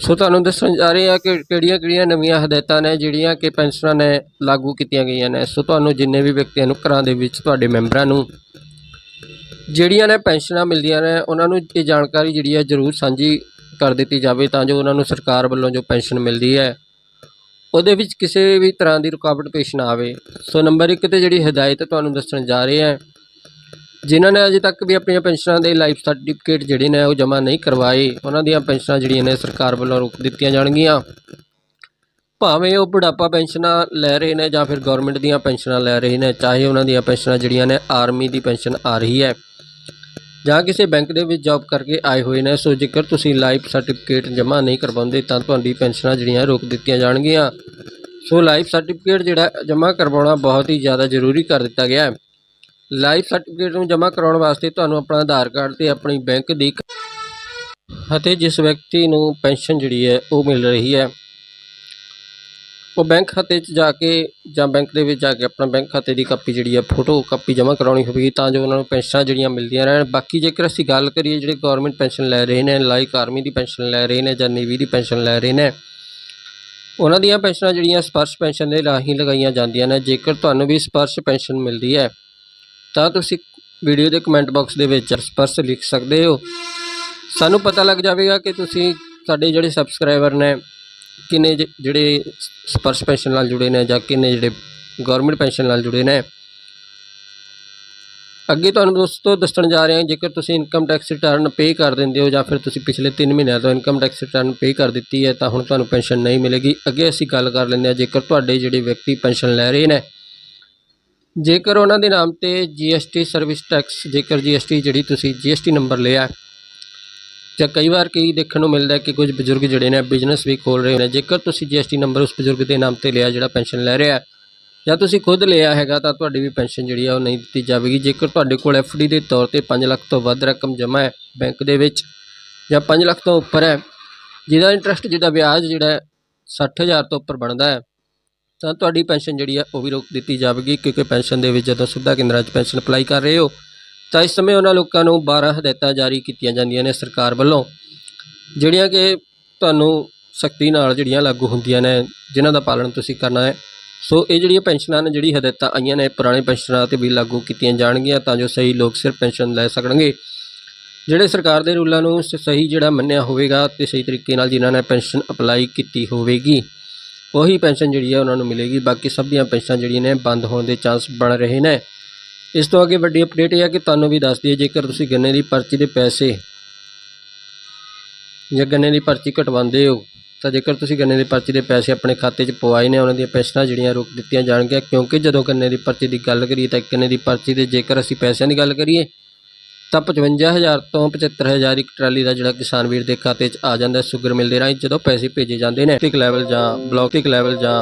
ਸੋ ਤੁਹਾਨੂੰ ਦੱਸਣ ਜਾ ਰਹੇ ਹਾਂ ਕਿ ਕਿਹੜੀਆਂ ਕਿਹੜੀਆਂ ਨਵੀਆਂ ਹਦਾਇਤਾਂ ਨੇ ਜਿਹੜੀਆਂ ਕਿ ਪੈਨਸ਼ਨਾਂ ਨੇ ਲਾਗੂ ਕੀਤੀਆਂ ਗਈਆਂ ਨੇ। ਸੋ ਤੁਹਾਨੂੰ ਜਿੰਨੇ ਵੀ ਵਿਅਕਤੀਆਂ ਨੂੰ ਘਰਾਂ ਦੇ ਵਿੱਚ ਤੁਹਾਡੇ ਮੈਂਬਰਾਂ ਨੂੰ ਜਿਹੜੀਆਂ ਨੇ ਪੈਨਸ਼ਨਾਂ ਮਿਲਦੀਆਂ ਨੇ, ਉਹਨਾਂ ਨੂੰ ਇਹ ਜਾਣਕਾਰੀ ਜਿਹੜੀ ਹੈ ਜ਼ਰੂਰ ਸਾਂਝੀ ਕਰ ਦਿੱਤੀ ਜਾਵੇ ਤਾਂ ਜੋ ਉਹਨਾਂ ਨੂੰ ਸਰਕਾਰ ਵੱਲੋਂ ਜੋ ਪੈਨਸ਼ਨ ਮਿਲਦੀ ਹੈ, ਉਹਦੇ ਵਿੱਚ ਕਿਸੇ ਵੀ ਤਰ੍ਹਾਂ ਦੀ ਰੁਕਾਵਟ ਪੇਸ਼ ਨਾ ਆਵੇ। ਸੋ ਨੰਬਰ 1 ਤੇ ਜਿਹੜੀ ਹਦਾਇਤ ਤੁਹਾਨੂੰ ਦੱਸਣ ਜਾ ਰਹੇ ਹਾਂ, ਜਿਨ੍ਹਾਂ ਨੇ ਅਜੇ ਤੱਕ ਵੀ ਆਪਣੀਆਂ ਪੈਨਸ਼ਨਾਂ ਦੇ ਲਾਈਫ ਸਰਟੀਫਿਕੇਟ ਜਿਹੜੇ ਨੇ ਉਹ ਜਮ੍ਹਾਂ ਨਹੀਂ ਕਰਵਾਏ, ਉਹਨਾਂ ਦੀਆਂ ਪੈਨਸ਼ਨਾਂ ਜਿਹੜੀਆਂ ਨੇ ਸਰਕਾਰ ਵੱਲੋਂ ਰੋਕ ਦਿੱਤੀਆਂ ਜਾਣਗੀਆਂ। ਭਾਵੇਂ ਉਹ ਬੁਢਾਪਾ ਪੈਨਸ਼ਨਾਂ ਲੈ ਰਹੇ ਨੇ ਜਾਂ ਫਿਰ ਗਵਰਨਮੈਂਟ ਦੀਆਂ ਪੈਨਸ਼ਨਾਂ ਲੈ ਰਹੇ ਨੇ, ਚਾਹੇ ਉਹਨਾਂ ਦੀਆਂ ਪੈਨਸ਼ਨਾਂ ਜਿਹੜੀਆਂ ਨੇ ਆਰਮੀ ਦੀ ਪੈਨਸ਼ਨ ਆ ਰਹੀ ਹੈ ਜਾਂ ਕਿਸੇ ਬੈਂਕ ਦੇ ਵਿੱਚ ਜੌਬ ਕਰਕੇ ਆਏ ਹੋਏ ਨੇ, ਸੋ ਜੇਕਰ ਤੁਸੀਂ ਲਾਈਫ ਸਰਟੀਫਿਕੇਟ ਜਮ੍ਹਾਂ ਨਹੀਂ ਕਰਵਾਉਂਦੇ, ਤਾਂ ਤੁਹਾਡੀ ਪੈਨਸ਼ਨਾਂ ਜਿਹੜੀਆਂ ਰੋਕ ਦਿੱਤੀਆਂ ਜਾਣਗੀਆਂ। ਸੋ ਲਾਈਫ ਸਰਟੀਫਿਕੇਟ ਜਿਹੜਾ ਜਮ੍ਹਾਂ ਕਰਵਾਉਣਾ ਬਹੁਤ ਹੀ ਜ਼ਿਆਦਾ ਜ਼ਰੂਰੀ ਕਰ ਦਿੱਤਾ ਗਿਆ ਹੈ। ਲਾਈਫ ਸਰਟੀਫਿਕੇਟ ਨੂੰ ਜਮ੍ਹਾਂ ਕਰਾਉਣ ਵਾਸਤੇ ਤੁਹਾਨੂੰ ਆਪਣਾ ਆਧਾਰ ਕਾਰਡ ਤੇ ਆਪਣੀ ਬੈਂਕ ਦੀ ਅਤੇ ਜਿਸ ਵਿਅਕਤੀ ਨੂੰ ਪੈਨਸ਼ਨ ਜਿਹੜੀ ਹੈ, ਉਹ ਮਿਲ ਰਹੀ ਹੈ। ਉਹ ਬੈਂਕ ਖਾਤੇ 'ਚ ਜਾ ਕੇ ਜਾਂ ਬੈਂਕ ਦੇ ਵਿੱਚ ਜਾ ਕੇ ਆਪਣਾ ਬੈਂਕ ਖਾਤੇ ਦੀ ਕਾਪੀ ਜਿਹੜੀ ਹੈ ਫੋਟੋ ਕਾਪੀ ਜਮ੍ਹਾਂ ਕਰਾਉਣੀ ਹੋਵੇਗੀ ਤਾਂ ਜੋ ਉਹਨਾਂ ਨੂੰ ਪੈਨਸ਼ਨਾਂ ਜਿਹੜੀਆਂ ਮਿਲਦੀਆਂ ਰਹਿਣ। ਬਾਕੀ ਜੇਕਰ ਅਸੀਂ ਗੱਲ ਕਰੀਏ ਜਿਹੜੇ ਗਵਰਨਮੈਂਟ ਪੈਨਸ਼ਨ ਲੈ ਰਹੇ ਨੇ ਲਾਈਕ ਆਰਮੀ ਦੀ ਪੈਨਸ਼ਨ ਲੈ ਰਹੇ ਨੇ ਜਾਂ ਨੇਵੀ ਦੀ ਪੈਨਸ਼ਨ ਲੈ ਰਹੇ ਨੇ, ਉਹਨਾਂ ਦੀਆਂ ਪੈਨਸ਼ਨਾਂ ਜਿਹੜੀਆਂ ਸਪਰਸ਼ ਪੈਨਸ਼ਨ ਦੇ ਰਾਹੀਂ ਲਗਾਈਆਂ ਜਾਂਦੀਆਂ ਨੇ। ਜੇਕਰ ਤੁਹਾਨੂੰ ਵੀ ਸਪਰਸ਼ ਪੈਨਸ਼ਨ ਮਿਲਦੀ ਹੈ, ਤਾਂ ਤੁਸੀਂ ਵੀਡੀਓ ਦੇ ਕਮੈਂਟ ਬਾਕਸ ਦੇ ਵਿੱਚ ਸਪਰਸ਼ ਲਿਖ ਸਕਦੇ ਹੋ। ਸਾਨੂੰ ਪਤਾ ਲੱਗ ਜਾਵੇਗਾ ਕਿ ਤੁਸੀਂ ਸਾਡੇ ਜਿਹੜੇ ਸਬਸਕ੍ਰਾਈਬਰ ਨੇ ਕਿੰਨੇ ਜ- ਜਿਹੜੇ ਸਪਰਸ਼ ਪੈਨਸ਼ਨ ਨਾਲ ਜੁੜੇ ਨੇ ਜਾਂ ਕਿੰਨੇ ਜਿਹੜੇ ਗਵਰਨਮੈਂਟ ਪੈਨਸ਼ਨ ਨਾਲ ਜੁੜੇ ਨੇ? ਅੱਗੇ ਤੁਹਾਨੂੰ ਦੋਸਤੋ ਦੱਸਣ ਜਾ ਰਹੇ ਹਾਂ ਜੇਕਰ ਤੁਸੀਂ ਇਨਕਮ ਟੈਕਸ ਰਿਟਰਨ ਪੇ ਕਰ ਦਿੰਦੇ ਹੋ ਜਾਂ ਫਿਰ ਤੁਸੀਂ ਪਿਛਲੇ 3 ਮਹੀਨਿਆਂ ਤੋਂ ਇਨਕਮ ਟੈਕਸ ਰਿਟਰਨ ਪੇ ਕਰ ਦਿੱਤੀ ਹੈ, ਤਾਂ ਹੁਣ ਤੁਹਾਨੂੰ ਪੈਨਸ਼ਨ ਨਹੀਂ ਮਿਲੇਗੀ। ਅੱਗੇ ਅਸੀਂ ਗੱਲ ਕਰ ਲੈਂਦੇ ਹਾਂ, ਜੇਕਰ ਤੁਹਾਡੇ ਜਿਹੜੇ ਵਿਅਕਤੀ ਪੈਨਸ਼ਨ ਲੈ ਰਹੇ ਨੇ। ਜੇਕਰ ਉਹਨਾਂ ਦੇ ਨਾਮ ਤੇ GST ਸਰਵਿਸ ਟੈਕਸ ਜੇਕਰ GST ਜਿਹੜੀ ਤੁਸੀਂ GST ਨੰਬਰ ਲਿਆ ਜਾਂ ਕਈ ਵਾਰ ਕਈ ਦੇਖਣ ਨੂੰ ਮਿਲਦਾ ਕਿ ਕੁਝ ਬਜ਼ੁਰਗ ਜਿਹੜੇ ਨੇ ਬਿਜ਼ਨਸ ਵੀ ਖੋਲ ਰਹੇ ਨੇ, ਜੇਕਰ ਤੁਸੀਂ GST ਨੰਬਰ ਉਸ ਬਜ਼ੁਰਗ ਦੇ ਨਾਮ ਤੇ ਲਿਆ ਜਿਹੜਾ ਪੈਨਸ਼ਨ ਲੈ ਰਿਹਾ ਜਾਂ ਤੁਸੀਂ ਖੁਦ ਲਿਆ ਹੈਗਾ ਤਾਂ ਤੁਹਾਡੀ ਵੀ ਪੈਨਸ਼ਨ ਜਿਹੜੀ ਆ ਉਹ ਨਹੀਂ ਦਿੱਤੀ ਜਾਵੇਗੀ। ਜੇਕਰ ਤੁਹਾਡੇ ਕੋਲ ਡੀ ਦੇ ਤੌਰ ਤੇ 5 ਲੱਖ ਤੋਂ ਵੱਧ ਰਕਮ ਜਮ੍ਹਾਂ ਹੈ ਬੈਂਕ ਦੇ ਵਿੱਚ ਜਾਂ 5 ਲੱਖ ਤੋਂ ਉੱਪਰ ਹੈ, ਜਿਹਦਾ ਇੰਟਰਸਟ ਜਿਹਦਾ ਵਿਆਜ ਜਿਹੜਾ ਹੈ 60000 ਤੋਂ ਉੱਪਰ ਬਣਦਾ ਹੈ, ਤਾਂ ਤੁਹਾਡੀ ਪੈਨਸ਼ਨ ਜਿਹੜੀ ਹੈ ਉਹ ਵੀ ਰੋਕ ਦਿੱਤੀ ਜਾਵੇਗੀ, ਕਿਉਂਕਿ ਪੈਨਸ਼ਨ ਦੇ ਵਿੱਚ ਜਦੋਂ ਸੁਵਿਧਾ ਕੇਂਦਰਾਂ 'ਚ ਪੈਨਸ਼ਨ ਅਪਲਾਈ ਕਰ ਰਹੇ ਹੋ ਤਾਂ ਇਸ ਸਮੇਂ ਉਹਨਾਂ ਲੋਕਾਂ ਨੂੰ 12 ਹਦਾਇਤਾਂ ਜਾਰੀ ਕੀਤੀਆਂ ਜਾਂਦੀਆਂ ਨੇ ਸਰਕਾਰ ਵੱਲੋਂ, ਜਿਹੜੀਆਂ ਕਿ ਤੁਹਾਨੂੰ ਸਖਤੀ ਨਾਲ ਜਿਹੜੀਆਂ ਲਾਗੂ ਹੁੰਦੀਆਂ ਨੇ, ਜਿਨ੍ਹਾਂ ਦਾ ਪਾਲਣ ਤੁਸੀਂ ਕਰਨਾ ਹੈ। ਸੋ ਇਹ ਜਿਹੜੀਆਂ ਪੈਨਸ਼ਨਾਂ ਨੇ, ਜਿਹੜੀ ਹਦਾਇਤਾਂ ਆਈਆਂ ਨੇ, ਪੁਰਾਣੇ ਪੈਨਸ਼ਨਾਂ ਤੇ ਵੀ ਲਾਗੂ ਕੀਤੀਆਂ ਜਾਣਗੀਆਂ, ਤਾਂ ਜੋ ਸਹੀ ਲੋਕ ਸਿਰਫ ਪੈਨਸ਼ਨ ਲੈ ਸਕਣਗੇ। ਜਿਹੜੇ ਸਰਕਾਰ ਦੇ ਰੂਲਾਂ ਨੂੰ ਸ- ਸਹੀ ਜਿਹੜਾ ਮੰਨਿਆ ਹੋਵੇਗਾ ਤੇ ਸਹੀ ਤਰੀਕੇ ਨਾਲ ਜਿਨ੍ਹਾਂ ਨੇ ਪੈਨਸ਼ਨ ਅਪਲਾਈ ਕੀਤੀ ਹੋਵੇਗੀ, ਉਹੀ ਪੈਨਸ਼ਨ ਜਿਹੜੀ ਹੈ ਉਹਨਾਂ ਨੂੰ ਮਿਲੇਗੀ। ਬਾਕੀ ਸਭ ਦੀਆਂ ਪੈਨਸ਼ਨਾਂ ਜਿਹੜੀਆਂ ਨੇ, ਬੰਦ ਹੋਣ ਦੇ ਚਾਂਸ ਬਣ ਰਹੇ ਨੇ। ਇਸ ਤੋਂ ਅੱਗੇ ਵੱਡੀ ਅਪਡੇਟ ਇਹ ਹੈ ਕਿ ਤੁਹਾਨੂੰ ਵੀ ਦੱਸ ਦਈਏ, ਜੇਕਰ ਤੁਸੀਂ ਗੰਨੇ ਦੀ ਪਰਚੀ ਦੇ ਪੈਸੇ ਜਾਂ ਗੰਨੇ ਦੀ ਪਰਚੀ ਕਟਵਾਉਂਦੇ ਹੋ, ਤਾਂ ਜੇਕਰ ਤੁਸੀਂ ਗੰਨੇ ਦੀ ਪਰਚੀ ਦੇ ਪੈਸੇ ਆਪਣੇ ਖਾਤੇ 'ਚ ਪਵਾਏ ਨੇ, ਉਹਨਾਂ ਦੀਆਂ ਪੈਨਸ਼ਨਾਂ ਜਿਹੜੀਆਂ ਰੋਕ ਦਿੱਤੀਆਂ ਜਾਣਗੀਆਂ, ਕਿਉਂਕਿ ਜਦੋਂ ਗੰਨੇ ਦੀ ਪਰਚੀ ਦੀ ਗੱਲ ਕਰੀਏ ਤਾਂ ਗੰਨੇ ਦੀ ਪਰਚੀ ਦੇ ਜੇਕਰ ਅਸੀਂ ਪੈਸਿਆਂ ਦੀ ਗੱਲ ਕਰੀਏ, ਤਾਂ 55000 ਤੋਂ 75000 ਇੱਕ ਟਰਾਲੀ ਦਾ ਜਿਹੜਾ ਕਿਸਾਨ ਵੀਰ ਦੇ ਖਾਤੇ 'ਚ ਆ ਜਾਂਦਾ ਸ਼ੂਗਰ ਮਿਲ ਦੇ ਰਾਹੀਂ ਜਦੋਂ ਪੈਸੇ ਭੇਜੇ ਜਾਂਦੇ ਨੇ ਟਿਕ ਲੈਵਲ ਜਾਂ ਬਲੌਕਿਕ ਲੈਵਲ ਜਾਂ